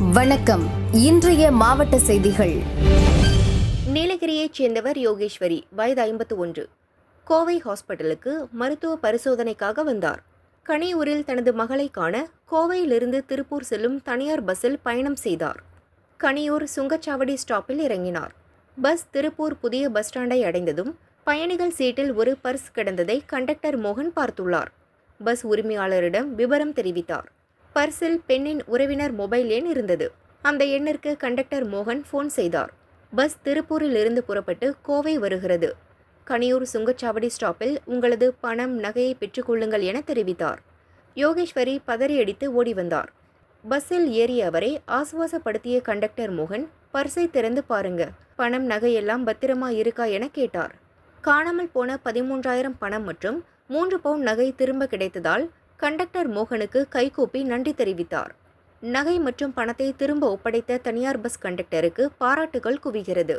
வணக்கம். இன்றைய மாவட்ட செய்திகள். நீலகிரியைச் சேர்ந்தவர் யோகேஸ்வரி வயது ஐம்பத்து ஒன்று கோவை ஹாஸ்பிட்டலுக்கு மருத்துவ பரிசோதனைக்காக வந்தார். கனியூரில் தனது மகளை காண கோவையிலிருந்து திருப்பூர் செல்லும் தனியார் பஸ்ஸில் பயணம் செய்தார். கனியூர் சுங்கச்சாவடி ஸ்டாப்பில் இறங்கினார். பஸ் திருப்பூர் புதிய பஸ் ஸ்டாண்டை அடைந்ததும் பயணிகள் சீட்டில் ஒரு பர்ஸ் கிடந்ததை கண்டக்டர் மோகன் பார்த்துள்ளார். பஸ் உரிமையாளரிடம் விவரம் தெரிவித்தார். பர்ஸில் பெண்ணின் உறவினர் மொபைல் எண் இருந்தது. அந்த எண்ணிற்கு கண்டக்டர் மோகன் ஃபோன் செய்தார். பஸ் திருப்பூரில் இருந்து புறப்பட்டு கோவை வருகிறது. கனியூர் சுங்கச்சாவடி ஸ்டாப்பில் உங்களது பணம் நகையை பெற்றுக்கொள்ளுங்கள் என தெரிவித்தார். யோகேஸ்வரி பதறியடித்து ஓடி வந்தார். பஸ்ஸில் ஏறிய அவரை ஆசுவாசப்படுத்திய கண்டக்டர் மோகன் பர்ஸை திறந்து பாருங்க பணம் நகையெல்லாம் பத்திரமா இருக்கா என கேட்டார். காணாமல் போன பதிமூன்றாயிரம் பணம் மற்றும் மூன்று பவுன் நகை திரும்ப கிடைத்ததால் கண்டக்டர் மோகனுக்கு கைகூப்பி நன்றி தெரிவித்தார். நகை மற்றும் பணத்தை திரும்ப ஒப்படைத்த தனியார் பஸ் கண்டக்டருக்கு பாராட்டுகள் குவிகிறது.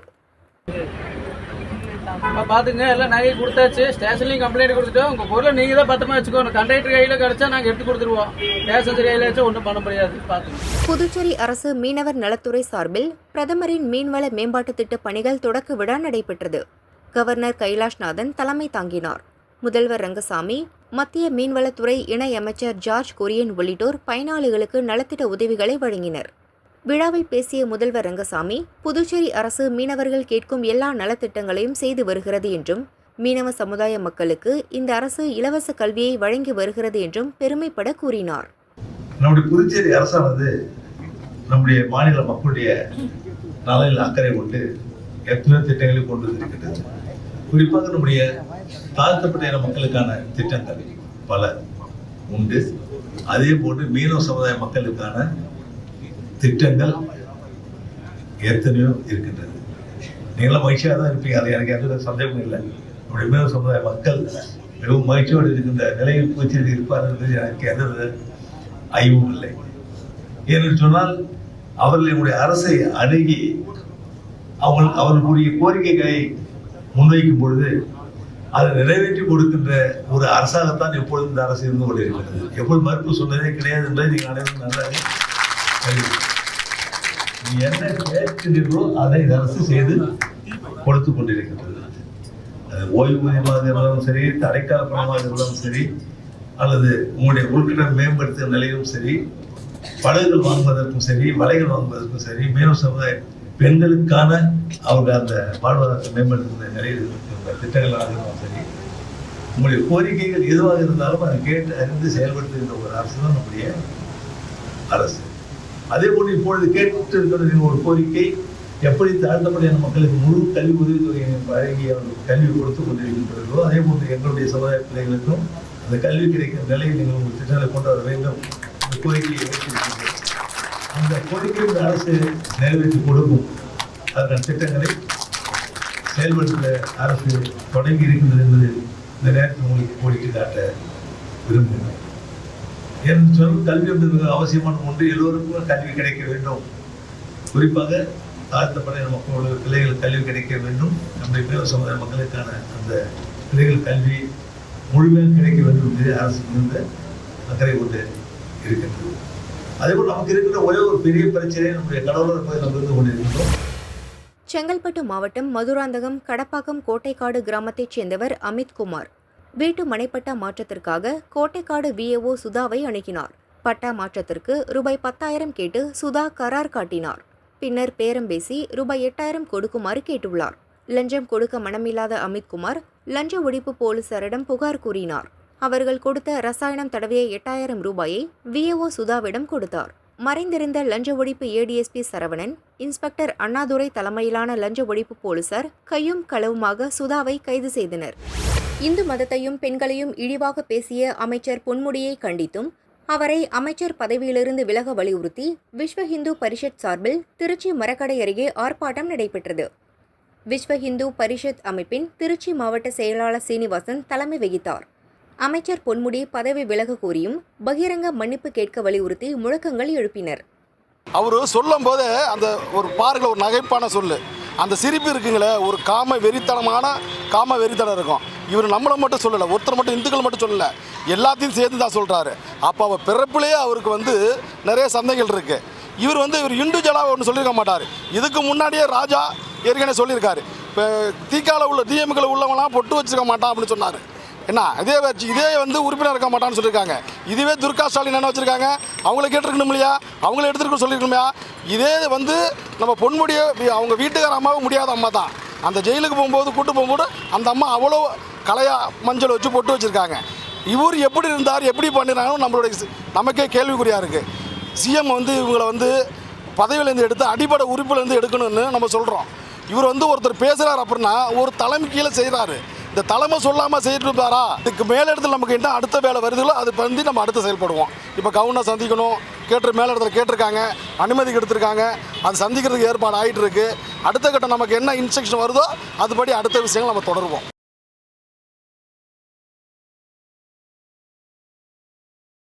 பாத்துங்க எல்லாம் நகை கொடுத்தாச்சு. ஸ்டேஷன்லயும் கம்ப்ளைண்ட் கொடுத்துட்டோம். உங்க பொருளை நீங்க தான் பத்திரமா வச்சுக்கோணும் கண்டக்டர் கையில கிடைச்சா நாங்க எடுத்து கொடுத்துருவோம். பேசஞ்சர் கையில வச்சா ஒன்றும் பண்ண முடியாது. பாத்துங்க. புதுச்சேரி அரசு மீனவர் நலத்துறை சார்பில் பிரதமரின் மீன்வள மேம்பாட்டு திட்ட பணிகள் தொடக்க விழா நடைபெற்றது. கவர்னர் கைலாஷ்நாதன் தலைமை தாங்கினார். முதல்வர் ரங்கசாமி மத்திய மீன்வளத்துறை இணை அமைச்சர் ஜார்ஜ் கொரியன் உள்ளிட்டோர் பயனாளிகளுக்கு நலத்திட்ட உதவிகளை வழங்கினர். விழாவில் பேசிய முதல்வர் ரங்கசாமி புதுச்சேரி அரசு மீனவர்கள் கேட்கும் எல்லா நலத்திட்டங்களையும் செய்து வருகிறது என்றும் மீனவ சமுதாய மக்களுக்கு இந்த அரசு இலவச கல்வியை வழங்கி வருகிறது என்றும் பெருமைப்பட கூறினார். நம்முடைய புதுச்சேரி அரசானது நம்முடைய மாநில மக்களுடைய நலனில் அக்கறை கொண்டு எத்தனை திட்டங்களை கொண்டு வந்திருக்கிறது. குறிப்பாக நம்முடைய தாழ்த்தப்பட்ட இன மக்களுக்கான திட்டங்கள் பல உண்டு. அதே போன்று மீனவ சமுதாய மக்களுக்கான திட்டங்கள் எத்தனையோ இருக்கின்றது. நீங்களும் மகிழ்ச்சியாக தான் இருப்பீங்க. அது எனக்கு எந்த சந்தேகமும் இல்லை. நம்முடைய மீனவ சமுதாய மக்கள் மிகவும் மகிழ்ச்சியோடு இருக்கின்ற நிலையில் புதுச்சேரி இருப்பார் என்பது எனக்கு எந்த ஐயமும் இல்லை. ஏனென்று சொன்னால் அவர்கள் என்னுடைய அரசை அணுகி அவங்க அவர்களுடைய கோரிக்கைகளை முன்வைக்கும் பொழுது அதை நிறைவேற்றி கொடுக்கின்ற ஒரு அரசாகத்தான் எப்பொழுதும் இந்த அரசு இருந்து கொண்டிருக்கிறது. எப்பொழுது மறுப்பு சொன்னதே கிடையாது என்றே நீங்கள் அனைவரும் நல்லாவே நீ என்ன கேட்கிறீர்களோ அதை இந்த அரசு செய்து கொடுத்து கொண்டிருக்கின்றது. அது ஓய்வூதியமாக இருந்தாலும் சரி தடைக்கால பணமாக இருந்தாலும் சரி அல்லது உங்களுடைய உள்கட்டம் மேம்படுத்துகிற நிலையும் சரி படகுகள் வாங்குவதற்கும் சரி வலைகள் வாங்குவதற்கும் சரி மீனவ சமுதாய பெண்களுக்கான அவர்கள் அந்த வாழ்வாதாரத்தை மேம்படுத்துகிற நிறைய திட்டங்கள் திட்டங்களாக இருந்தாலும் சரி. உங்களுடைய கோரிக்கைகள் எதுவாக இருந்தாலும் அதை கேட்டு அறிந்து செயல்படுத்துகின்ற ஒரு அரசு தான் நம்முடைய அரசு. அதே போன்று இப்பொழுது கேட்டு இருக்கிற ஒரு கோரிக்கை எப்படி தாழ்த்தப்பட்ட மக்களுக்கு முழு கல்வி உதவித்தொகையை வழங்கி அவர்களுக்கு கல்வி கொடுத்து கொண்டிருக்கின்றீர்களோ அதே போன்று எங்களுடைய சமுதாய பிள்ளைகளுக்கும் அந்த கல்வி கிடைக்கிற நிலையில் நீங்கள் உங்கள் திட்டங்களை கொண்டு வர வேண்டும். கோரிக்கையை வைத்திருக்கின்றோம் அந்த கோரிக்கை அரசு நிறைவேற்றி கொடுக்கும். அதற்கான திட்டங்களை செயல்படுத்த அரசு தொடங்கி இருக்கின்றது என்பது இந்த நேரத்தில் உங்களுக்கு கோரிக்கை காட்ட விரும்புகிறேன். என் சொல் கல்வி என்பது மிக அவசியமான ஒன்று. எல்லோருக்கும் கல்வி கிடைக்க வேண்டும். குறிப்பாக தாழ்த்தப்படையின மக்களோட பிள்ளைகள் கல்வி கிடைக்க வேண்டும். நம்முடைய மேல சமுதாய மக்களுக்கான அந்த பிள்ளைகள் கல்வி முழுமையாக கிடைக்க வேண்டும் என்று அரசு மிகுந்த அக்கறை கொண்டு இருக்கின்றது. அதேபோல் நமக்கு இருக்கிற ஒரே ஒரு பெரிய பிரச்சனை நம்முடைய கடவுளர் போய் நம்ம இருந்து கொண்டிருக்கிறோம் செங்கல்பட்டு மாவட்டம் மதுராந்தகம் கடப்பாக்கம் கோட்டைக்காடு கிராமத்தைச் சேர்ந்தவர் அமித்குமார் வீட்டு மனைப்பட்டா மாற்றத்திற்காக கோட்டைக்காடு விஏஓ சுதாவை அணுகினார். பட்டா மாற்றத்திற்கு ரூபாய் பத்தாயிரம் கேட்டு சுதா கரார் காட்டினார். பின்னர் பேரம் பேசி ரூபாய் எட்டாயிரம் கொடுக்குமாறு கேட்டுள்ளார். லஞ்சம் கொடுக்க மனமில்லாத அமித்குமார் லஞ்ச ஒழிப்பு போலீசாரிடம் புகார் கூறினார். அவர்கள் கொடுத்த ரசாயனம் தடவிய எட்டாயிரம் ரூபாயை விஏஓ சுதாவிடம் கொடுத்தார். மறைந்திருந்த லஞ்ச ஒழிப்பு ஏடிஎஸ்பி சரவணன் இன்ஸ்பெக்டர் அண்ணாதுரை தலைமையிலான லஞ்ச ஒழிப்பு போலீசார் கையும் களவுமாக சுதாவை கைது செய்தனர். இந்து மதத்தையும் பெண்களையும் இழிவாக பேசிய அமைச்சர் பொன்முடியை கண்டித்தும் அவரை அமைச்சர் பதவியிலிருந்து விலக வலியுறுத்தி விஸ்வ ஹிந்து பரிஷத் சார்பில் திருச்சி மரக்கடை அருகே ஆர்ப்பாட்டம் நடைபெற்றது. விஸ்வ ஹிந்து பரிஷத் அமைப்பின் திருச்சி மாவட்ட செயலாளர் சீனிவாசன் தலைமை வகித்தார். அமைச்சர் பொன்முடி பதவி விலக கோரியும் பகிரங்க மன்னிப்பு கேட்க வலியுறுத்தி முழக்கங்கள் எழுப்பினர். அவர் சொல்லும் போது அந்த ஒரு பாருங்கள ஒரு நகைப்பான சொல்லு. அந்த சிரிப்பு இருக்குங்களே ஒரு காம வெறித்தனமான காம வெறித்தனம் இருக்கும். இவர் நம்மளை மட்டும் சொல்லலை ஒருத்தர் மட்டும் இந்துக்கள் மட்டும் சொல்லலை எல்லாத்தையும் சேர்த்து தான் சொல்கிறாரு அப்போ அவர் பிறப்புலேயே அவருக்கு வந்து நிறைய சந்தைகள் இருக்குது இவர் வந்து இவர் இண்டிவிஜுவலாக ஒன்று சொல்லியிருக்க மாட்டார். இதுக்கு முன்னாடியே ராஜா ஏற்கனவே சொல்லியிருக்காரு. இப்போ தீக்கால உள்ள டிஎம்கில் உள்ளவங்களாம் பொட்டு வச்சிருக்க மாட்டான் அப்படின்னு சொன்னார். என்ன இதே வச்சு இதே வந்து உறுப்பினர் இருக்க மாட்டான்னு சொல்லியிருக்காங்க இதுவே துர்கா ஸ்டாலின் என்ன வச்சுருக்காங்க? அவங்கள கேட்டிருக்கணும் இல்லையா? அவங்கள எடுத்துருக்க சொல்லியிருக்கணுமையா இதே வந்து நம்ம பொன்முடிய அவங்க வீட்டுக்கார அம்மாவும் முடியாத அம்மா தான். அந்த ஜெயிலுக்கு போகும்போது கூட்டு போகும்போது அந்த அம்மா அவ்வளோ கலையாக மஞ்சள் வச்சு பொட்டு வச்சுருக்காங்க. இவர் எப்படி இருந்தார் எப்படி பண்ணினாலும் நம்மளுடைய நமக்கே கேள்விக்குறியாக இருக்குது சிஎம் வந்து இவங்களை வந்து பதவியிலேருந்து எடுத்து அடிப்படை உறுப்பிலேருந்து எடுக்கணும்னு நம்ம சொல்கிறோம் இவர் வந்து ஒருத்தர் பேசுகிறார் அப்படின்னா ஒரு தலைமை கீழே செய்கிறாரு இந்த தலைமை சொல்லாமல் செய்யிட்டு இருப்பாரா இதுக்கு மேலே இடத்துல நமக்கு என்ன அடுத்த வேலை வருதுங்களோ அது வந்து நம்ம அடுத்து செயல்படுவோம். இப்போ கவுனை சந்திக்கணும் கேட்டு மேலே இடத்துல கேட்டிருக்காங்க அனுமதி எடுத்திருக்காங்க அது சந்திக்கிறதுக்கு ஏற்பாடு ஆகிட்டு இருக்கு அடுத்த கட்டம் நமக்கு என்ன இன்ஸ்ட்ரக்ஷன் வருதோ அதுபடி அடுத்த விஷயங்கள் நம்ம தொடருவோம்.